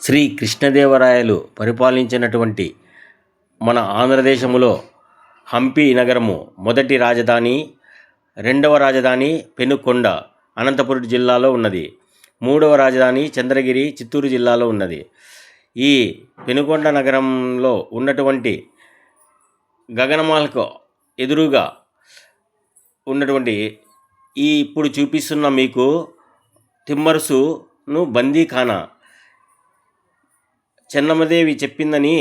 శ్రీ కృష్ణదేవరాయలు పరిపాలించినటువంటి మన ఆంధ్రదేశములో హంపి నగరము మొదటి రాజధాని రెండవ రాజధాని పెనుకొండ అనంతపురం జిల్లాలో ఉన్నది. మూడవ రాజధాని చంద్రగిరి చిత్తూరు జిల్లాలో ఉన్నది. ఈ పెనుకొండ నగరంలో ఉన్నటువంటి గగనమాలకు ఎదురుగా ఉన్నటువంటి ఈ ఇప్పుడు చూపిస్తున్న మీకు తిమ్మరుసును బందీఖానా చెన్నమ్మదేవి చెప్పిందని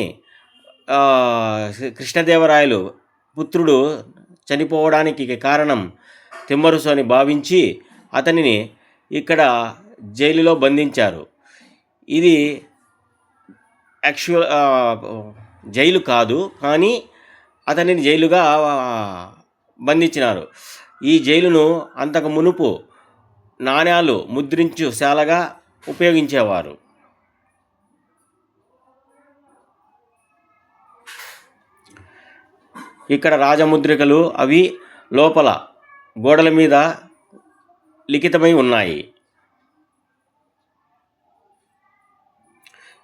కృష్ణదేవరాయలు పుత్రుడు చనిపోవడానికి కారణం తిమ్మరుసు అని భావించి అతనిని ఇక్కడ జైలులో బంధించారు. ఇది యాక్చువల్ జైలు కాదు కానీ అతనిని జైలుగా బంధించినారు. ఈ జైలును అంతకు మునుపు నాణ్యాలు ముద్రించు శాలగా ఉపయోగించేవారు. ఇక్కడ రాజముద్రికలు అవి లోపల గోడల మీద లిఖితమై ఉన్నాయి.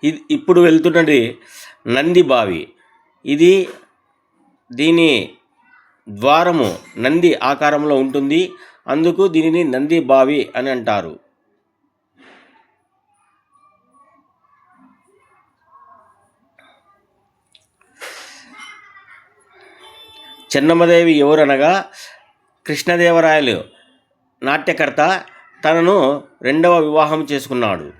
ఇది ఇప్పుడు వెళ్తున్నది నంది బావి. ఇది దీని ద్వారము నంది ఆకారంలో ఉంటుంది. అందుకు దీనిని నంది బావి అని అంటారు. చెన్నమ్మదేవి ఎవరనగా కృష్ణదేవరాయలు నాట్యకర్త తనను రెండవ వివాహం చేసుకున్నాడు.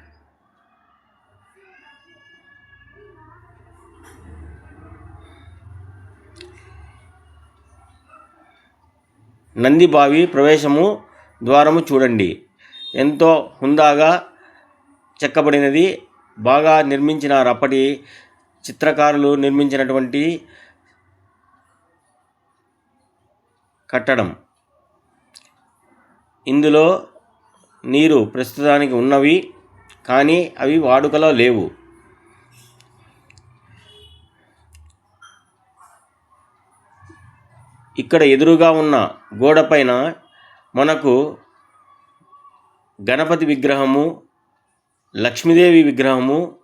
నందిబావి ప్రవేశము ద్వారము చూడండి. ఎంతో హుందాగా చెక్కబడినది. బాగా నిర్మించినారు. అప్పటి చిత్రకారులు నిర్మించినటువంటి కట్టడం. ఇందులో నీరు ప్రస్తుతానికి ఉన్నవి కానీ అవి వాడుకలో లేవు. ఇక్కడ ఎదురుగా ఉన్న గోడపైన మనకు గణపతి విగ్రహము లక్ష్మీదేవి విగ్రహము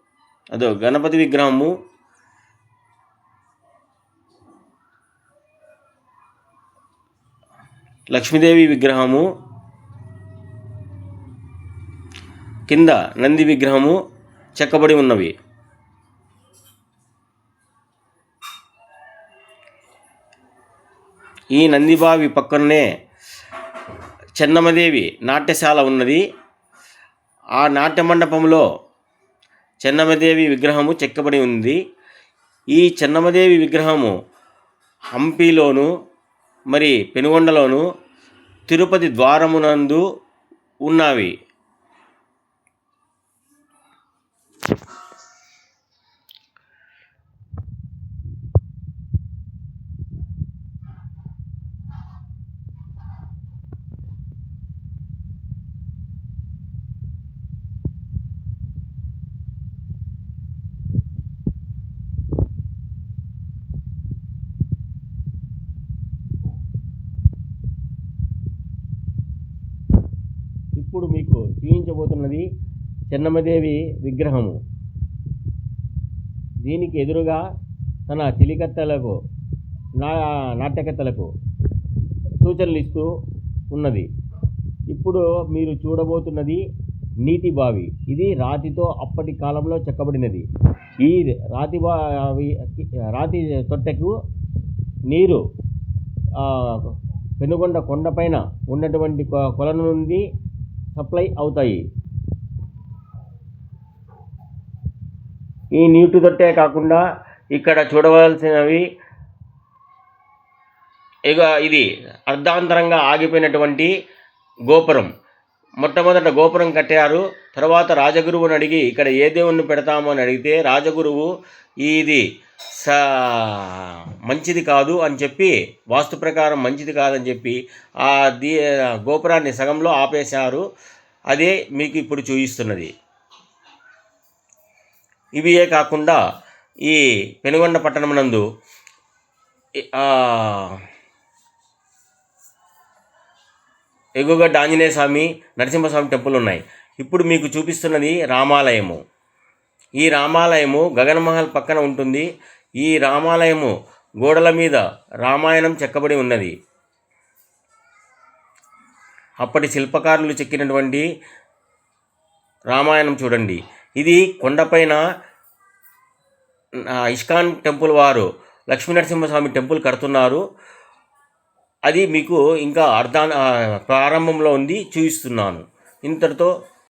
అదో గణపతి విగ్రహము లక్ష్మీదేవి విగ్రహము కింద నంది విగ్రహము చెక్కబడి ఉన్నవి. ఈ నందిబావి పక్కనే చెన్నమదేవి నాట్యశాల ఉన్నది. ఆ నాట్య మండపంలో చెన్నమదేవి విగ్రహము చెక్కబడి ఉంది. ఈ చెన్నమదేవి విగ్రహము హంపిలోను మరి పెనుగొండలోను తిరుపతి ద్వారమునందు ఉన్నవి. ఇప్పుడు మీకు చూపించబోతున్నది చెన్నమ్మదేవి విగ్రహము. దీనికి ఎదురుగా తన చిలికత్తలకు నా నాట్యకత్తెలకు సూచనలు ఇస్తూ ఉన్నది. ఇప్పుడు మీరు చూడబోతున్నది నీటి బావి. ఇది రాతితో అప్పటి కాలంలో చెక్కబడినది. ఈ రాతి బావి రాతి తొట్టెకు నీరు పెనుగొండ కొండపైన ఉన్నటువంటి కొ- కొలను నుండి సప్లై అవుతాయి. ఈ నీటి తొట్టే కాకుండా ఇక్కడ చూడవలసినవి ఇక ఇది అర్ధాంతరంగా ఆగిపోయినటువంటి గోపురం. మొట్టమొదట గోపురం కట్టారు. తర్వాత రాజగురువుని అడిగి ఇక్కడ ఏ దేవుణ్ణి పెడతాము? అని అడిగితే రాజగురువు ఇది స మంచిది కాదు అని చెప్పి వాస్తు ప్రకారం మంచిది కాదని చెప్పి ఆ దీ గోపురాన్ని సగంలో ఆపేశారు. అదే మీకు ఇప్పుడు చూపిస్తున్నది. ఇవియే కాకుండా ఈ పెనుగొండ పట్టణం నందు ఎగుగడ్డ ఆంజనేయ స్వామి నరసింహస్వామి టెంపుల్ ఉన్నాయి. ఇప్పుడు మీకు చూపిస్తున్నది రామాలయము. ఈ రామాలయము గగన్మహల్ పక్కన ఉంటుంది. ఈ రామాలయము గోడల మీద రామాయణం చెక్కబడి ఉన్నది. అప్పటి శిల్పకారులు చెక్కినటువంటి రామాయణం చూడండి. ఇది కొండపైన ఇష్కాన్ ఇస్కాన్ టెంపుల్ వారు లక్ష్మీనరసింహస్వామి టెంపుల్ కడుతున్నారు. అది మీకు ఇంకా అర్ధా ప్రారంభంలో ఉంది చూపిస్తున్నాను. ఇంతటితో